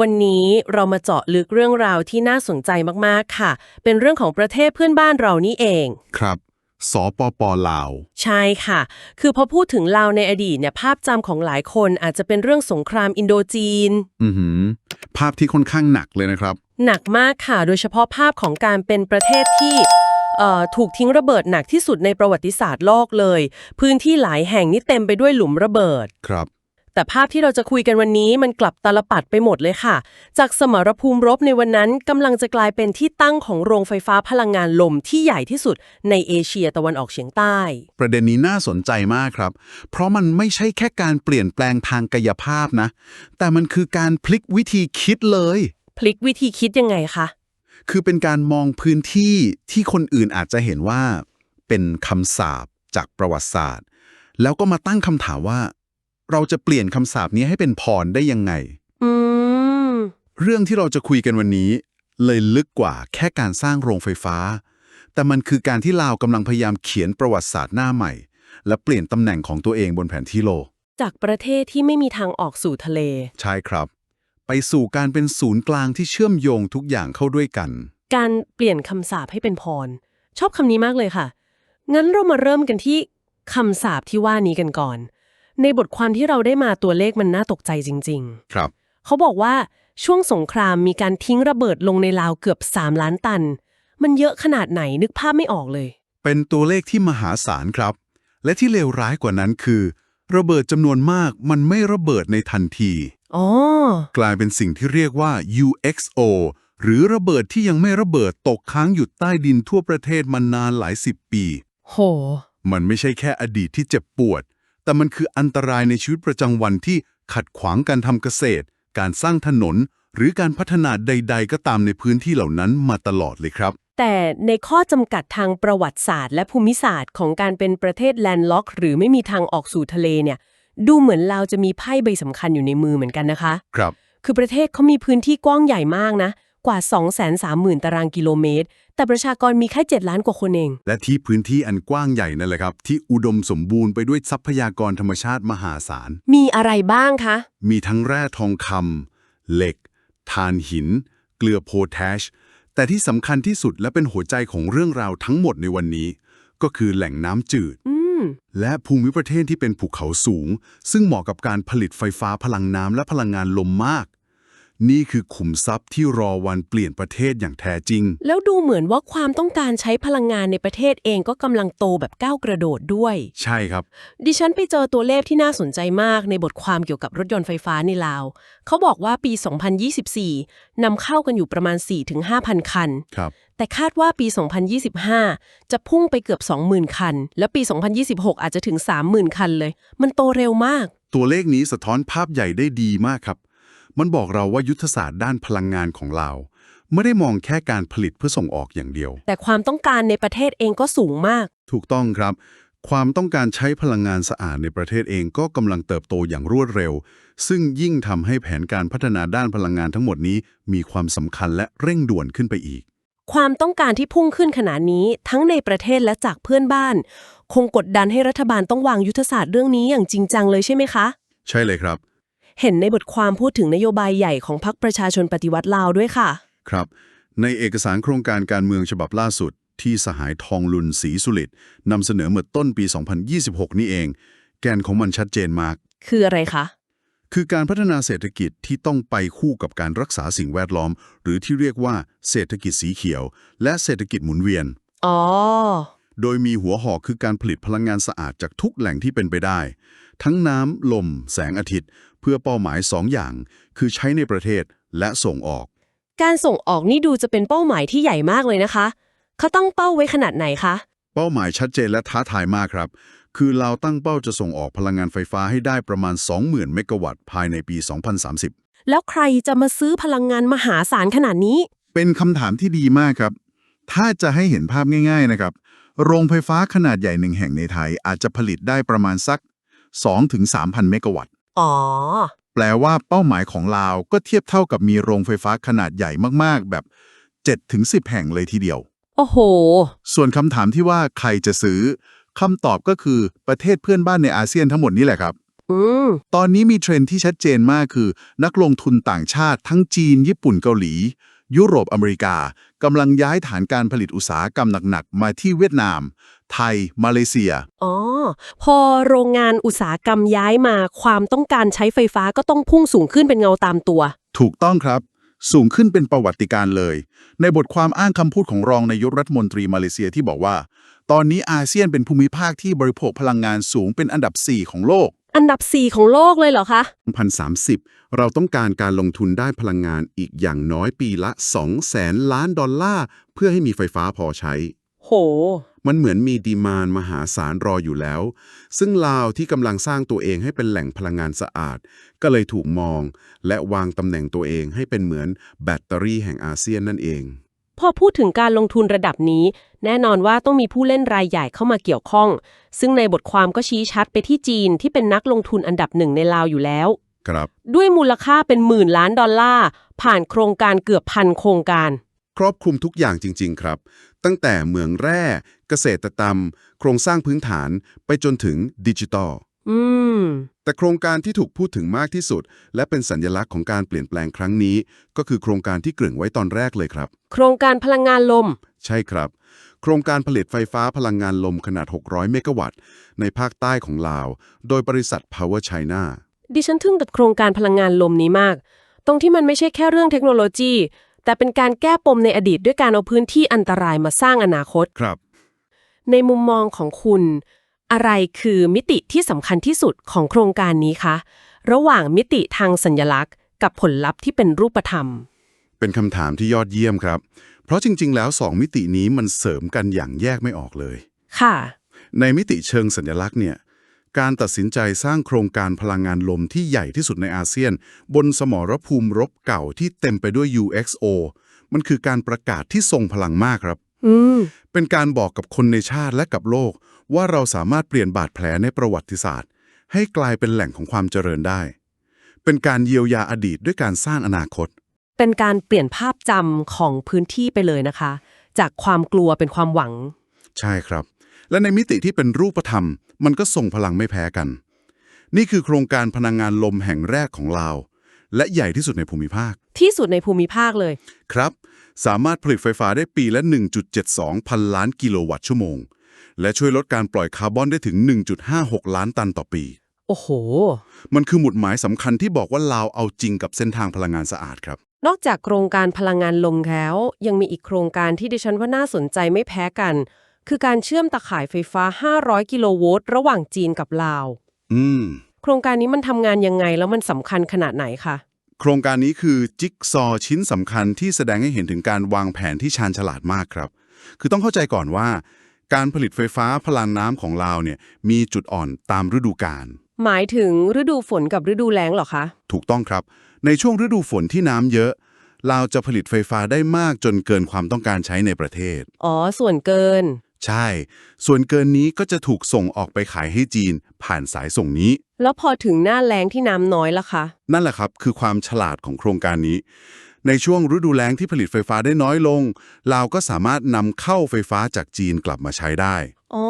วันนี้เรามาเจาะลึกเรื่องราวที่น่าสนใจมากๆค่ะ เป็นเรื่องของประเทศเพื่อนบ้านเรานี่เอง ครับสปปลาว ใช่ค่ะ คือพอพูดถึงลาวในอดีตเนี่ยภาพจำของหลายคนอาจจะเป็นเรื่องสงครามอินโดจีน อือหือ ภาพที่ค่อนข้างหนักเลยนะครับ หนักมากค่ะ โดยเฉพาะภาพของการเป็นประเทศที่เอ่อถูกทิ้งระเบิดหนักที่สุดในประวัติศาสตร์โลกเลย พื้นที่หลายแห่งนี่เต็มไปด้วยหลุมระเบิด ครับ แต่ภาพที่เราจะคุยกันวันนี้มันกลับตาลปัดไปหมดเลยค่ะ จากสมรภูมิรบในวันนั้นกำลังจะกลายเป็นที่ตั้งของโรงไฟฟ้าพลังงานลมที่ใหญ่ที่สุดในเอเชียตะวันออกเฉียงใต้ ประเด็นนี้น่าสนใจมากครับ เพราะมันไม่ใช่แค่การเปลี่ยนแปลงทางกายภาพนะ แต่มันคือการพลิกวิธีคิดเลย พลิกวิธีคิดยังไงคะคือเป็นการมองพื้นที่ที่คนอื่นอาจจะเห็นว่า เป็นคำสาปจากประวัติศาสตร์ แล้วก็มาตั้งคำถามว่า เราจะเปลี่ยนคำสาปนี้ให้เป็นพรได้ยังไง อืม เรื่องที่เราจะคุยกันวันนี้ เลยลึกกว่าแค่การสร้างโรงไฟฟ้า แต่มันคือการที่ลาวกำลังพยายามเขียนประวัติศาสตร์หน้าใหม่ และเปลี่ยนตำแหน่งของตัวเองบนแผนที่โลก จากประเทศที่ไม่มีทางออกสู่ทะเล ใช่ครับ ไปสู่การเป็นศูนย์กลางที่เชื่อมโยงทุกอย่างเข้าด้วยกัน การเปลี่ยนคำสาปให้เป็นพร ชอบคำนี้มากเลยค่ะ งั้นเรามาเริ่มกันที่คำสาปที่ว่านี้กันก่อน ในบทความที่เราได้มาตัวเลขมันน่าตกใจจริงครับๆเขาบอกว่าช่วงสงครามมีการทิ้งระเบิดลงในลาวเกือบ 3 ล้านตัน มันเยอะขนาดไหนนึกภาพไม่ออกเลย เป็นตัวเลขที่มหาศาลครับ และที่เลวร้ายกว่านั้นคือ ระเบิดจำนวนมากมันไม่ระเบิดในทันที อ๋อกลายเป็นสิ่งที่เรียกว่า UXO หรือระเบิดที่ยังไม่ระเบิดตกค้างอยู่ใต้ดินทั่วประเทศมานานหลายสิบปี โห มันไม่ใช่แค่อดีตที่เจ็บปวด แต่มันคืออันตรายในชีวิตประจำวันที่ขัดขวางการทำเกษตร การสร้างถนน หรือการพัฒนาใด ๆ ก็ตามในพื้นที่เหล่านั้นมาตลอดเลยครับ แต่ในข้อจำกัดทางประวัติศาสตร์ และภูมิศาสตร์ของการเป็นประเทศแลนด์ล็อก หรือไม่มีทางออกสู่ทะเลเนี่ย ดูเหมือนลาวจะมีไพ่ใบสำคัญอยู่ในมือเหมือนกันนะคะ ครับ คือประเทศเขามีพื้นที่กว้างใหญ่มากนะ กว่า 230,000 ตารางกิโลเมตร แต่ประชากรมีแค่ 7 ล้านกว่าคนเอง และที่พื้นที่อันกว้างใหญ่นั่นแหละครับ ที่อุดมสมบูรณ์ไปด้วยทรัพยากรธรรมชาติมหาศาล มีอะไรบ้างคะ มีทั้งแร่ทองคำเหล็กถ่านหิน เกลือโพแทสแต่ที่สำคัญที่สุดและเป็นหัวใจของเรื่องราวทั้งหมดในวันนี้ ก็คือแหล่งน้ำจืดอืมและภูมิประเทศที่เป็นภูเขาสูง ซึ่งเหมาะกับการผลิตไฟฟ้าพลังน้ำและพลังงานลมมาก นี่คือขุมทรัพย์ที่รอวันเปลี่ยนประเทศอย่างแท้จริง แล้วดูเหมือนว่าความต้องการใช้พลังงานในประเทศเองก็กำลังโตแบบก้าวกระโดดด้วย ใช่ครับ ดิฉันไปเจอตัวเลขที่น่าสนใจมากในบทความเกี่ยวกับรถยนต์ไฟฟ้าในลาว เขาบอกว่าปี 2024 นำเข้ากันอยู่ประมาณ 4-5,000 คัน ครับ แต่คาดว่าปี 2025 จะพุ่งไปเกือบ 20,000 คัน และปี 2026 อาจจะถึง 30,000 คันเลย มันโตเร็วมาก ตัวเลขนี้สะท้อนภาพใหญ่ได้ดีมากครับ มันบอกเราว่ายุทธศาสตร์ด้านพลังงานของเรา ไม่ได้มองแค่การผลิตเพื่อส่งออกอย่างเดียว แต่ความต้องการในประเทศเองก็สูงมาก ถูกต้องครับ ความต้องการใช้พลังงานสะอาดในประเทศเองก็กำลังเติบโตอย่างรวดเร็ว ซึ่งยิ่งทำให้แผนการพัฒนาด้านพลังงานทั้งหมดนี้ มีความสำคัญและเร่งด่วนขึ้นไปอีก ความต้องการที่พุ่งขึ้นขนาดนี้ทั้งในประเทศและจากเพื่อนบ้าน คงกดดันให้รัฐบาลต้องวางยุทธศาสตร์เรื่องนี้อย่างจริงจังเลยใช่ไหมคะ ใช่เลยครับ เห็นในบทความพูดถึงนโยบายใหญ่ของพรรคประชาชนปฏิวัติลาวด้วยค่ะ ครับ ในเอกสารโครงการการเมืองฉบับล่าสุด ที่สหายทองลุนศรีสุริตนำเสนอเมื่อต้นปี 2026 นี่เอง แกนของมันชัดเจนมาก คืออะไรคะ คือการพัฒนาเศรษฐกิจที่ต้องไปคู่กับการรักษาสิ่งแวดล้อม หรือที่เรียกว่าเศรษฐกิจสีเขียว และเศรษฐกิจหมุนเวียน อ๋อโดยมีหัวหอกคือการผลิตพลังงานสะอาดจากทุกแหล่งที่เป็นไปได้ ทั้งน้ำ ลม แสงอาทิตย์เพื่อเป้าหมาย2อย่าง คือใช้ในประเทศและส่งออก การส่งออกนี่ดูจะเป็นเป้าหมายที่ใหญ่มากเลยนะคะ เขาตั้งเป้าไว้ขนาดไหนคะ เป้าหมายชัดเจนและท้าทายมากครับ คือเราตั้งเป้าจะส่งออกพลังงานไฟฟ้าให้ได้ประมาณ 20,000 เมกะวัตต์ภายในปี 2030 แล้วใครจะมาซื้อพลังงานมหาศาลขนาดนี้ เป็นคำถามที่ดีมากครับ ถ้าจะให้เห็นภาพง่าย ๆนะครับ โรงไฟฟ้าขนาดใหญ่หนึ่งแห่งในไทยอาจจะผลิตได้ประมาณสัก2-3,000 เมกะวัตต์ อ๋อ แปลว่าเป้าหมายของลาวก็เทียบเท่ากับมีโรงไฟฟ้าขนาดใหญ่มากๆ แบบ7-10 แห่งเลยทีเดียว โอ้โห ส่วนคำถามที่ว่าใครจะซื้อคำตอบก็คือประเทศเพื่อนบ้านในอาเซียนทั้งหมดนี่แหละครับ อืม ตอนนี้มีเทรนด์ที่ชัดเจนมากคือ นักลงทุนต่างชาติทั้งจีน ญี่ปุ่นเกาหลี ยุโรปอเมริกากำลังย้ายฐานการผลิตอุตสาหกรรมหนักๆ มาที่เวียดนาม ไทย มาเลเซีย อ๋อ พอโรงงานอุตสาหกรรมย้ายมาความต้องการใช้ไฟฟ้าก็ต้องพุ่งสูงขึ้นเป็นเงาตามตัว ถูกต้องครับ สูงขึ้นเป็นประวัติการณ์เลย ในบทความอ้างคำพูดของรองนายกรัฐมนตรีมาเลเซียที่บอกว่า ตอนนี้อาเซียนเป็นภูมิภาคที่บริโภคพลังงานสูงเป็นอันดับ 4 ของโลก อันดับ 4 ของโลกเลยเหรอคะ2030 เราต้องการการลงทุนได้พลังงานอีกอย่างน้อยปีละ2แสนล้านดอลลาร์ เพื่อให้มีไฟฟ้าพอใช้ โห มันเหมือนมีดีมานมหาศาลรออยู่แล้ว ซึ่งลาวที่กำลังสร้างตัวเองให้เป็นแหล่งพลังงานสะอาด ก็เลยถูกมอง และวางตำแหน่งตัวเองให้เป็นเหมือนแบตเตอรี่แห่งอาเซียนนั่นเอง พอพูดถึงการลงทุนระดับนี้ แน่นอนว่าต้องมีผู้เล่นรายใหญ่เข้ามาเกี่ยวข้อง ซึ่งในบทความก็ชี้ชัดไปที่จีนที่เป็นนักลงทุนอันดับหนึ่งในลาวอยู่แล้วครับ ด้วยมูลค่าเป็นหมื่นล้านดอลลาร์ผ่านโครงการเกือบพันโครงการ ครอบคลุมทุกอย่างจริง ๆ ครับ ตั้งแต่เหมืองแร่เกษตรกรรม โครงสร้างพื้นฐานไปจนถึงดิจิตอลอืม แต่โครงการที่ถูกพูดถึงมากที่สุด และเป็นสัญลักษณ์ของการเปลี่ยนแปลงครั้งนี้ ก็คือโครงการที่เกริ่งไว้ตอนแรกเลยครับ โครงการพลังงานลม ใช่ครับ โครงการผลิตไฟฟ้าพลังงานลมขนาด 600 เมกะวัตต์ ในภาคใต้ของลาว โดยบริษัท Power China ดิฉันทึ่งกับโครงการพลังงานลมนี้มาก ตรงที่มันไม่ใช่แค่เรื่องเทคโนโลยี แต่เป็นการแก้ปมในอดีตด้วยการเอาพื้นที่อันตรายมาสร้างอนาคต ครับ ในมุมมองของคุณ อะไรคือมิติที่สำคัญที่สุดของโครงการนี้คะ ระหว่างมิติทางสัญลักษณ์ กับผลลัพธ์ที่เป็นรูปธรรม เป็นคำถามที่ยอดเยี่ยมครับ เพราะจริง ๆ แล้ว2มิตินี้มันเสริมกันอย่างแยกไม่ออกเลย ค่ะ ในมิติเชิงสัญลักษณ์เนี่ย การตัดสินใจสร้างโครงการพลังงานลมที่ใหญ่ที่สุดในอาเซียน บนสมรภูมิรบเก่าที่เต็มไปด้วย UXO มันคือการประกาศที่ทรงพลังมากครับอืมเป็นการบอกกับคนในชาติและกับโลก ว่าเราสามารถเปลี่ยนบาดแผลในประวัติศาสตร์ ให้กลายเป็นแหล่งของความเจริญได้ เป็นการเยียวยาอดีตด้วยการสร้างอนาคต เป็นการเปลี่ยนภาพจำของพื้นที่ไปเลยนะคะ จากความกลัวเป็นความหวัง ใช่ครับ และในมิติที่เป็นรูปธรรม มันก็ส่งพลังไม่แพ้กัน นี่คือโครงการพลังงานลมแห่งแรกของลาว และใหญ่ที่สุดในภูมิภาค ที่สุดในภูมิภาคเลย ครับ สามารถผลิตไฟฟ้าได้ปีละ 1.72 พันล้านกิโลวัตต์ชั่วโมง และช่วยลดการปล่อยคาร์บอนได้ถึง 1.56 ล้านตันต่อปี โอ้โห มันคือหมุดหมายสำคัญที่บอกว่าลาวเอาจริงกับเส้นทางพลังงานสะอาดครับ นอกจากโครงการพลังงานลมแล้ว ยังมีอีกโครงการที่ดิฉันว่าน่าสนใจไม่แพ้กัน คือการเชื่อมตะข่ายไฟฟ้า 500 กิโลโวลต์ระหว่างจีนกับลาว อืม โครงการนี้มันทำงานยังไงแล้วมันสำคัญขนาดไหนคะโครงการนี้คือจิ๊กซอว์ชิ้นสำคัญที่แสดงให้เห็นถึงการวางแผนที่ชาญฉลาดมากครับ คือต้องเข้าใจก่อนว่า การผลิตไฟฟ้าพลังน้ำของลาวเนี่ยมีจุดอ่อนตามฤดูกาลหมายถึงฤดูฝนกับฤดูแล้งเหรอคะ ถูกต้องครับ ในช่วงฤดูฝนที่น้ำเยอะลาวจะผลิตไฟฟ้าได้มากจนเกินความต้องการใช้ในประเทศ อ๋อ ส่วนเกิน ใช่ ส่วนเกินนี้ก็จะถูกส่งออกไปขายให้จีน ผ่านสายส่งนี้ แล้วพอถึงหน้าแล้งที่น้ำน้อยล่ะคะ นั่นแหละครับ คือความฉลาดของโครงการนี้ ในช่วงฤดูแล้งที่ผลิตไฟฟ้าได้น้อยลงลาวก็สามารถนำเข้าไฟฟ้าจากจีนกลับมาใช้ได้ อ๋อ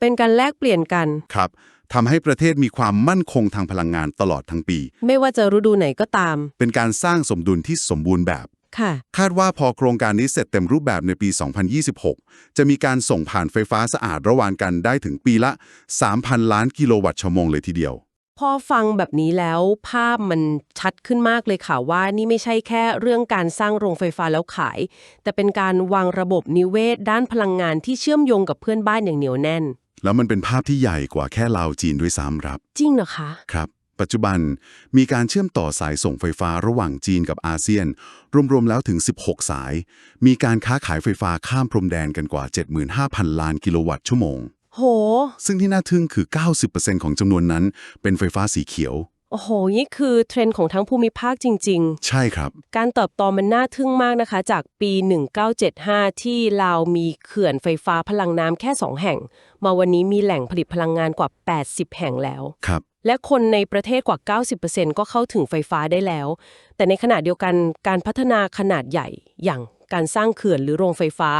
เป็นการแลกเปลี่ยนกัน ครับทำให้ประเทศมีความมั่นคงทางพลังงานตลอดทั้งปี ไม่ว่าจะฤดูไหนก็ตาม เป็นการสร้างสมดุลที่สมบูรณ์แบบ ค่ะ คาดว่าพอโครงการนี้เสร็จเต็มรูปแบบในปี 2026 จะมีการส่งผ่านไฟฟ้าสะอาดระหว่างกันได้ถึงปีละ 3,000 ล้านกิโลวัตต์ชั่วโมงเลยทีเดียว พอฟังแบบนี้แล้วภาพมันชัดขึ้นมากเลยค่ะว่านี่ไม่ใช่แค่เรื่องการสร้างโรงไฟฟ้าแล้วขาย แต่เป็นการวางระบบนิเวศด้านพลังงานที่เชื่อมโยงกับเพื่อนบ้านอย่างเหนียวแน่น แล้วมันเป็นภาพที่ใหญ่กว่าแค่ลาวจีนด้วยซ้ำครับ จริงเหรอคะ ครับ ปัจจุบันมีการเชื่อมต่อสายส่งไฟฟ้าระหว่างจีนกับอาเซียน รวมๆแล้วถึง 16 สาย มีการค้าขายไฟฟ้าข้ามพรมแดนกันกว่า 75,000 ล้านกิโลวัตต์ชั่วโมง โห ซึ่งที่น่าทึ่งคือ 90%ของจำนวนนั้นเป็นไฟฟ้าสีเขียวโอ้โห นี่คือเทรนด์ของทั้งภูมิภาคจริง ใช่ครับ ๆ การเติบโตมันน่าทึ่งมากนะคะ จากปี 1975 ที่ลาวมีเขื่อนไฟฟ้าพลังน้ำแค่ 2 แห่ง มาวันนี้มีแหล่งผลิตพลังงานกว่า 80 แห่งแล้ว ครับ และคนในประเทศกว่า 90%ก็เข้าถึงไฟฟ้าได้แล้ว แต่ในขณะเดียวกันการพัฒนาขนาดใหญ่อย่างการสร้างเขื่อนหรือโรงไฟฟ้า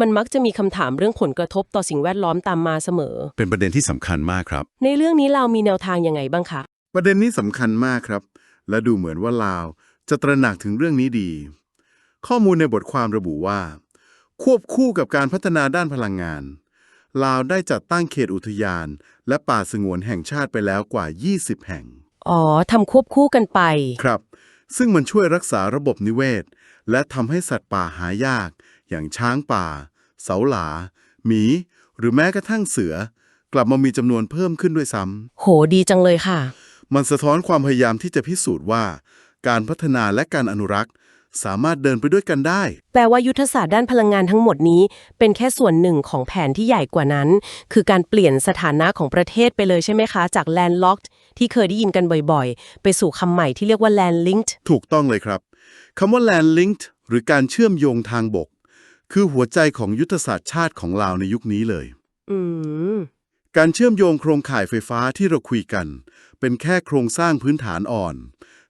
มันมักจะมีคำถามเรื่องผลกระทบต่อสิ่งแวดล้อมตามมาเสมอ เป็นประเด็นที่สำคัญมากครับ ในเรื่องนี้เรามีแนวทางยังไงบ้างคะ ประเด็นนี้สำคัญมากครับ และดูเหมือนว่าลาวจะตระหนักถึงเรื่องนี้ดี ข้อมูลในบทความระบุว่า ควบคู่กับการพัฒนาด้านพลังงาน ลาวได้จัดตั้งเขตอุทยาน และป่าสงวนแห่งชาติไปแล้วกว่า 20 แห่ง อ๋อทำควบคู่กันไป ครับ ซึ่งมันช่วยรักษาระบบนิเวศ และทำให้สัตว์ป่าหายาก อย่างช้างป่า เสาหลา หมี หรือแม้กระทั่งเสือ กลับมามีจำนวนเพิ่มขึ้นด้วยซ้ำโหดีจังเลยค่ะ มันสะท้อนความพยายามที่จะพิสูจน์ว่า การพัฒนาและการอนุรักษ์ สามารถเดินไปด้วยกันได้ แปลว่ายุทธศาสตร์ด้านพลังงานทั้งหมดนี้ เป็นแค่ส่วนหนึ่งของแผนที่ใหญ่กว่านั้น คือการเปลี่ยนสถานะของประเทศไปเลยใช่ไหมคะ จาก landlocked ที่เคยได้ยินกันบ่อยๆ ไปสู่คำใหม่ที่เรียกว่า landlinked ถูกต้องเลยครับคำว่า land linked หรือการเชื่อมโยงทางบก คือหัวใจของยุทธศาสตร์ชาติของลาวในยุคนี้เลย อืม การเชื่อมโยงโครงข่ายไฟฟ้าที่เราคุยกัน เป็นแค่โครงสร้างพื้นฐานอ่อน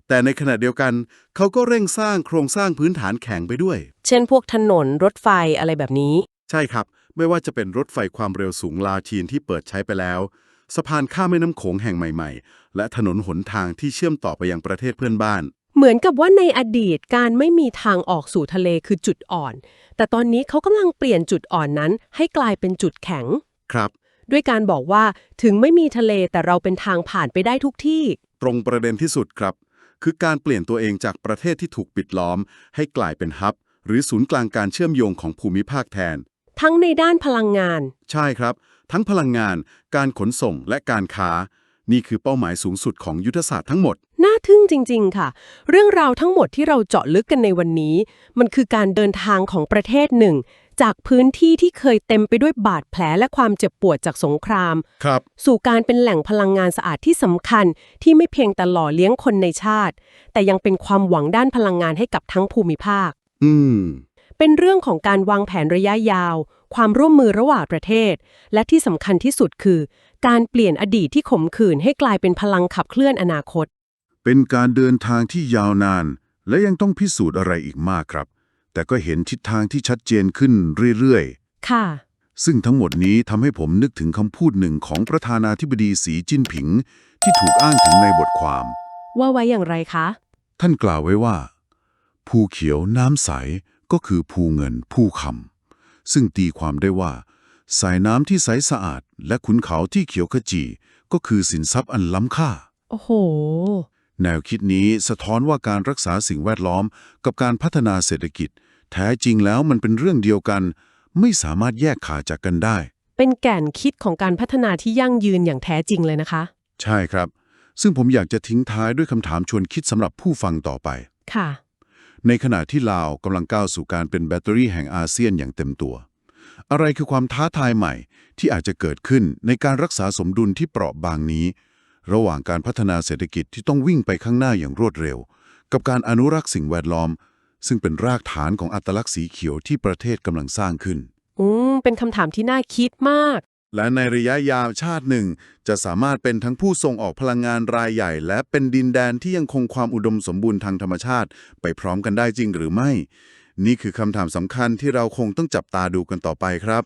แต่ในขณะเดียวกัน เขาก็เร่งสร้างโครงสร้างพื้นฐานแข็งไปด้วย เช่นพวกถนนรถไฟอะไรแบบนี้ ใช่ครับ ไม่ว่าจะเป็นรถไฟความเร็วสูงลาวจีนที่เปิดใช้ไปแล้ว สะพานข้ามแม่น้ำโขงแห่งใหม่ ๆ และถนนหนทางที่เชื่อมต่อไปยังประเทศเพื่อนบ้าน เหมือนกับว่าในอดีตการไม่มีทางออกสู่ทะเลคือจุดอ่อน แต่ตอนนี้เขากำลังเปลี่ยนจุดอ่อนนั้น ให้กลายเป็นจุดแข็ง ครับ ด้วยการบอกว่าถึงไม่มีทะเลแต่เราเป็นทางผ่านไปได้ทุกที่ ตรงประเด็นที่สุดครับ คือการเปลี่ยนตัวเองจากประเทศที่ถูกปิดล้อม ให้กลายเป็นฮับ หรือศูนย์กลางการเชื่อมโยงของภูมิภาคแทน ทั้งในด้านพลังงาน ใช่ครับ ทั้งพลังงาน การขนส่งและการค้า นี่คือเป้าหมายสูงสุดของยุทธศาสตร์ทั้งหมด น่าทึ่งจริง ๆ ค่ะ เรื่องราวทั้งหมดที่เราเจาะลึกกันในวันนี้ มันคือการเดินทางของประเทศหนึ่ง จากพื้นที่ที่เคยเต็มไปด้วยบาดแผลและความเจ็บปวดจากสงคราม ครับ สู่การเป็นแหล่งพลังงานสะอาดที่สำคัญ ที่ไม่เพียงแต่หล่อเลี้ยงคนในชาติ แต่ยังเป็นความหวังด้านพลังงานให้กับทั้งภูมิภาค อืม เป็นเรื่องของการวางแผนระยะยาว ความร่วมมือระหว่างประเทศ และที่สำคัญที่สุดคือ การเปลี่ยนอดีตที่ขมขื่นให้กลายเป็นพลังขับเคลื่อนอนาคต เป็นการเดินทางที่ยาวนาน และยังต้องพิสูจน์อะไรอีกมากครับ แต่ก็เห็นทิศทางที่ชัดเจนขึ้นเรื่อยค่ะๆซึ่งทั้งหมดนี้ทำให้ผมนึกถึงคำพูดหนึ่งของประธานาธิบดีสีจิ้นผิง ที่ถูกอ้างถึงในบทความ ว่าไว้อย่างไรคะ ท่านกล่าวไว้ว่า ภูเขียวน้ำใสก็คือภูเงินภูคำซึ่งตีความได้ว่า สายน้ำที่ใสสะอาด และขุนเขาที่เขียวขจีก็คือสินทรัพย์อันล้ำค่า โอ้โห แนวคิดนี้สะท้อนว่าการรักษาสิ่งแวดล้อม กับการพัฒนาเศรษฐกิจ แท้จริงแล้วมันเป็นเรื่องเดียวกัน ไม่สามารถแยกขาจากกันได้ เป็นแก่นคิดของการพัฒนาที่ยั่งยืนอย่างแท้จริงเลยนะคะ ใช่ครับ ซึ่งผมอยากจะทิ้งท้ายด้วยคำถามชวนคิดสำหรับผู้ฟังต่อไป ค่ะ ในขณะที่ลาวกำลังก้าวสู่การเป็นแบตเตอรี่แห่งอาเซียนอย่างเต็มตัว อะไรคือความท้าทายใหม่ที่อาจจะเกิดขึ้นในการรักษาสมดุลที่เปราะบางนี้ ระหว่างการพัฒนาเศรษฐกิจที่ต้องวิ่งไปข้างหน้าอย่างรวดเร็ว กับการอนุรักษ์สิ่งแวดล้อม ซึ่งเป็นรากฐานของอัตลักษณ์สีเขียวที่ประเทศกำลังสร้างขึ้น อืม เป็นคำถามที่น่าคิดมาก และในระยะยาวชาติหนึ่ง จะสามารถเป็นทั้งผู้ส่งออกพลังงานรายใหญ่ และเป็นดินแดนที่ยังคงความอุดมสมบูรณ์ทางธรรมชาติ ไปพร้อมกันได้จริงหรือไม่ นี่คือคำถามสำคัญที่เราคงต้องจับตาดูกันต่อไปครับ